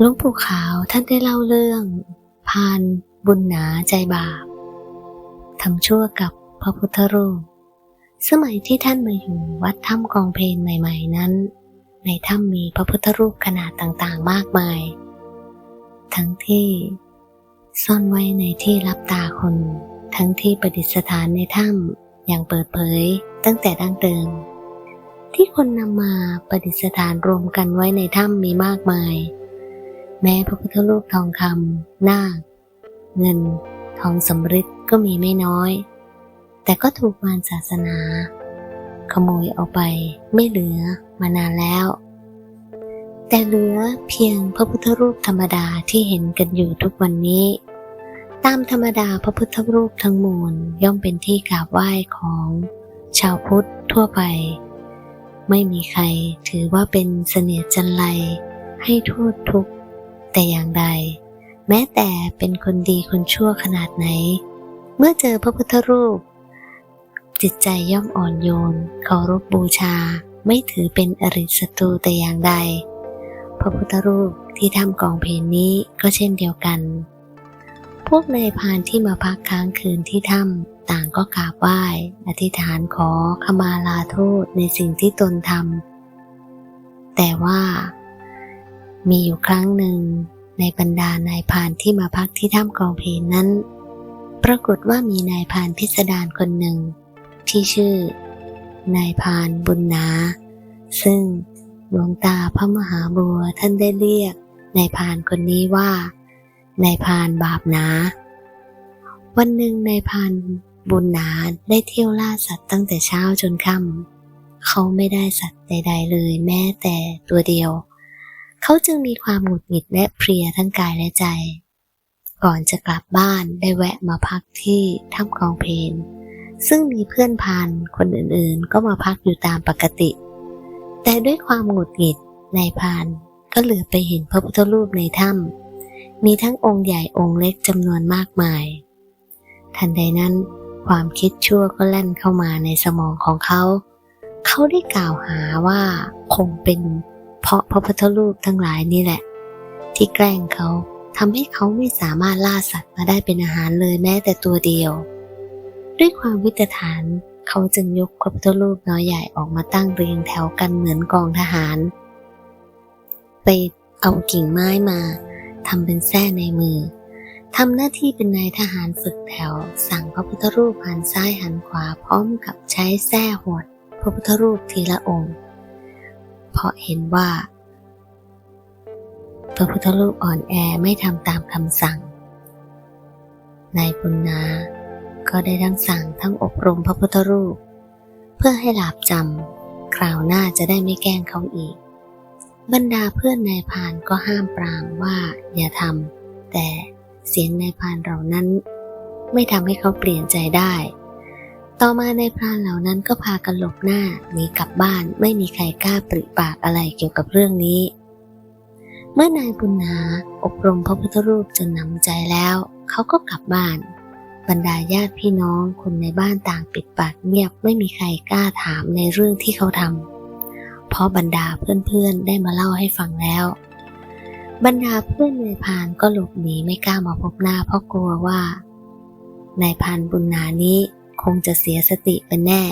หลวงปู่ขาวท่านได้เล่าเรื่อง พานบุญหนาใจบาปทำชั่วกับพระพุทธรูป สมัยที่ท่านมาอยู่วัดถ้ำกองเพลนใหม่ ๆนั้น ในถ้ำมีพระพุทธรูปขนาดต่างๆมากมาย ทั้งที่ซ่อนไว้ในที่รับตาคน ทั้งที่ประดิษฐานในถ้ำอย่างเปิดเผยตั้งแต่ดั้งเดิมที่คนนำมาประดิษฐานรวมกันไว้ในถ้ำมีมากมาย แม้พระพุทธรูปทองคำนาคเงิน ทองสำริดก็มีไม่น้อย แต่ก็ถูกมารศาสนา ขโมยเอาไปไม่เหลือมานานแล้ว แต่เหลือเพียงพระพุทธรูปธรรมดาที่เห็นกันอยู่ทุกวันนี้ ตามธรรมดาพระพุทธรูปทั้งมวลย่อมเป็นที่กราบไหว้ของชาวพุทธทั่วไป ไม่มีใครถือว่าเป็นเสนียดจันไรให้โทษทุกข์ แต่อย่างใด แม้แต่เป็นคนดีคนชั่วขนาดไหน เมื่อเจอพระพุทธรูป จิตใจย่อมอ่อนโยนเคารพบูชาไม่ถือเป็นอริศัตรูแต่อย่างใด พระพุทธรูปที่ทำกองเพลนนี้ก็เช่นเดียวกัน พวกนายพานที่มาพักค้างคืนที่ถ้ำต่างก็กราบไหว้ อธิษฐานขอขมาลาโทษในสิ่งที่ตนทำแต่ว่า มีอยู่ครั้งหนึ่ง ในบรรดานายพานที่มาพักที่ถ้ำกองเพนนั้น ปรากฏว่ามีนายพานพิสดารคนหนึ่ง ที่ชื่อ นายพานบุญนา ซึ่งหลวงตาพระมหาบัวท่านได้เรียกนายพานคนนี้ว่านายพานบาปนา วันหนึ่งนายพานบุญนาได้เที่ยวล่าสัตว์ตั้งแต่เช้าจนค่ำเขาไม่ได้สัตว์ใด ๆ เลยแม้แต่ตัวเดียวเขาจึงมีความหงุดหงิดและเพลียทั้งกายและใจ ก่อนจะกลับบ้านได้แวะมาพักที่ถ้ำกองเพนซึ่งมีเพื่อนพานคนอื่นๆ ก็มาพักอยู่ตามปกติ แต่ด้วยความหงุดหงิดนายพานก็เหลือไปเห็นพระพุทธรูปในถ้ำมีทั้งองค์ใหญ่องค์เล็กจำนวนมากมาย ทันใดนั้น ความคิดชั่วก็แล่นเข้ามาในสมองของเขา เขาได้กล่าวหาว่าคงเป็น เพราะพระพุทธรูปทั้งหลายนี่แหละ ที่แกล้งเขาทำให้เขาไม่สามารถล่าสัตว์มาได้เป็นอาหารเลยแม้แต่ตัวเดียว ด้วยความวิตฐานเขาจึงยกพระพุทธรูปน้อยใหญ่ออกมาตั้งเรียงแถวกันเหมือนกองทหาร ไปเอากิ่งไม้มาทำเป็นแส้ในมือทำหน้าที่เป็นนายทหารฝึกแถว สั่งพระพุทธรูปหันซ้ายหันขวาพร้อมกับใช้แส้หดพระพุทธรูปทีละองค์ เพราะเห็นว่าพระพุทธรูปอ่อนแอไม่ทำตามคำสั่ง นายปุณนาก็ได้ทั้งสั่งทั้งอบรมพระพุทธรูป เพื่อให้หลาบจำคราวหน้าจะได้ไม่แกล้งเขาอีก บรรดาเพื่อนนายพานก็ห้ามปรามว่าอย่าทำแต่เสียงนายพานเหล่านั้น ไม่ทำให้เขาเปลี่ยนใจได้ ต่อมาในพรานเหล่านั้นก็พากันหลบหน้าหนีกลับบ้านไม่มีใครกล้าปริปากอะไรเกี่ยวกับเรื่องนี้ เมื่อนายบุญนาอบรมพระพุทธรูปจนหนำใจแล้ว เขาก็กลับบ้าน บรรดาญาติพี่น้องคนในบ้านต่างปิดปากเงียบไม่มีใครกล้าถามในเรื่องที่เขาทำเพราะบรรดาเพื่อนๆได้มาเล่าให้ฟังแล้ว บรรดาเพื่อนนายพานก็หลบหนีไม่กล้ามาพบหน้าเพราะกลัวว่านายพานบุญนานี้ คงจะเสียสติเป็นแน่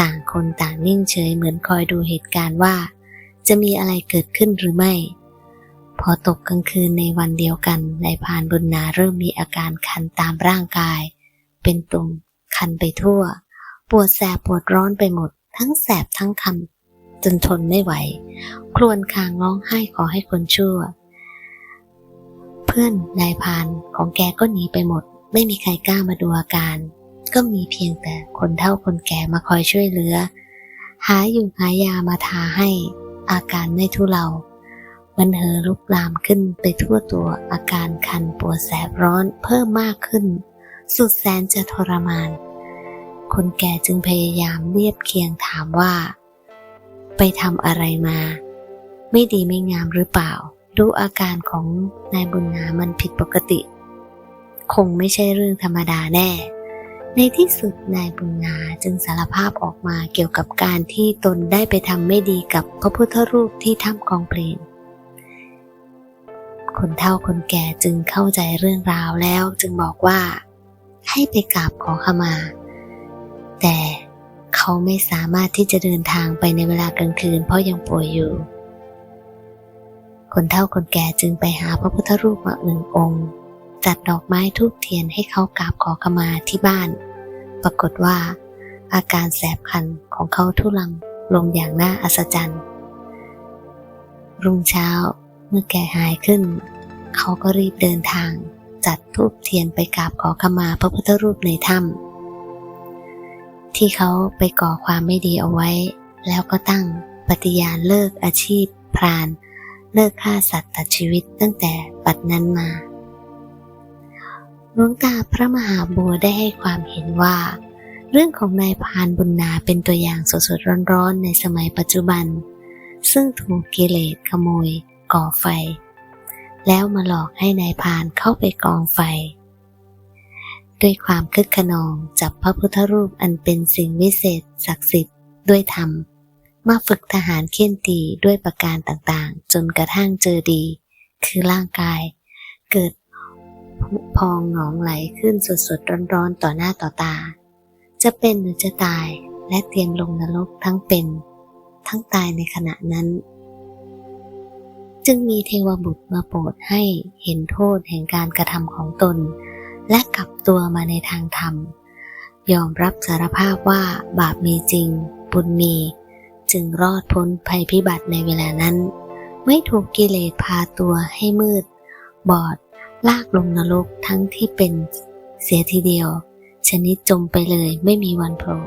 ต่างคนต่างนิ่งเฉยเหมือนคอยดูเหตุการณ์ว่า จะมีอะไรเกิดขึ้นหรือไม่ พอตกกลางคืนในวันเดียวกันนายพานบุญนาเริ่มมีอาการคันตามร่างกาย เป็นตุ่มคันไปทั่ว ปวดแสบปวดร้อนไปหมด ทั้งแสบทั้งคันจนทนไม่ไหว ครวญครางร้องไห้ขอให้คนชั่ว เพื่อนนายพานของแกก็หนีไปหมด ไม่มีใครกล้ามาดูอาการ ก็มีเพียงแต่คนเฒ่าคนแก่มาคอยช่วยเหลือ หาอยู่หายามาทาให้ อาการไม่ทุเลา มันเหอลุกลามขึ้นไปทั่วตัวอาการคันปวดแสบร้อนเพิ่มมากขึ้น สุดแสนจะทรมาน คนแก่จึงพยายามเรียบเคียงถามว่า ไปทำอะไรมา ไม่ดีไม่งามหรือเปล่า ดูอาการของนายบุญนามันผิดปกติ คงไม่ใช่เรื่องธรรมดาแน่ ในที่สุดนายบุญนาจึงสารภาพออกมาเกี่ยวกับการที่ตนได้ไปทำไม่ดีกับพระพุทธรูปที่ถ้ำกองเพลนคนเฒ่าคนแก่จึงเข้าใจเรื่องราวแล้วจึงบอกว่า ให้ไปกราบขอขมา แต่เขาไม่สามารถที่จะเดินทางไปในเวลากลางคืนเพราะยังป่วยอยู่ คนเฒ่าคนแก่จึงไปหาพระพุทธรูปมาหนึ่งองค์ จัดดอกไม้ทูบเทียนให้เขากราบขอขมาที่บ้าน ปรากฏว่า อาการแสบคันของเขาทุลังลงอย่างน่าอัศจรรย์ รุ่งเช้าเมื่อแกหายขึ้น เขาก็รีบเดินทาง จัดทูบเทียนไปกราบขอขมาพระพุทธรูปในถ้ำที่เขาไปก่อความไม่ดีเอาไว้ แล้วก็ตั้งปฏิญาณเลิกอาชีพพรานเลิกฆ่าสัตว์ตัดชีวิตตั้งแต่ปัดนั้นมา ลวงตาพระมหาบัวได้ให้ความเห็นว่า เรื่องของนายพานบุญนาเป็นตัวอย่างสดๆร้อนๆในสมัยปัจจุบัน ซึ่งถูกกิเลสขโมย ก่อไฟ แล้วมาหลอกให้นายพานเข้าไปกองไฟ ด้วยความคึกขนองจับพระพุทธรูปอันเป็นสิ่งวิเศษ ศักดิ์สิทธิ์ด้วยธรรมมาฝึกทหารเคี่ยนตีด้วยประการต่างๆ จนกระทั่งเจอดี คือร่างกาย เกิด พองหนองไหลขึ้นสดๆร้อนๆต่อหน้าต่อตา จะเป็นหรือจะตายและเตรียมลงนรกทั้งเป็น ทั้งตายในขณะนั้น จึงมีเทวบุตรมาโปรดให้เห็นโทษแห่งการกระทำของตน และกลับตัวมาในทางธรรม ยอมรับสารภาพว่าบาปมีจริง บุญมี จึงรอดพ้นภัยพิบัติในเวลานั้น ไม่ถูกกิเลสพาตัวให้มืด บอด ลากลงนรกทั้งที่เป็นเสียทีเดียว ชนิดจมไปเลยไม่มีวันโผล่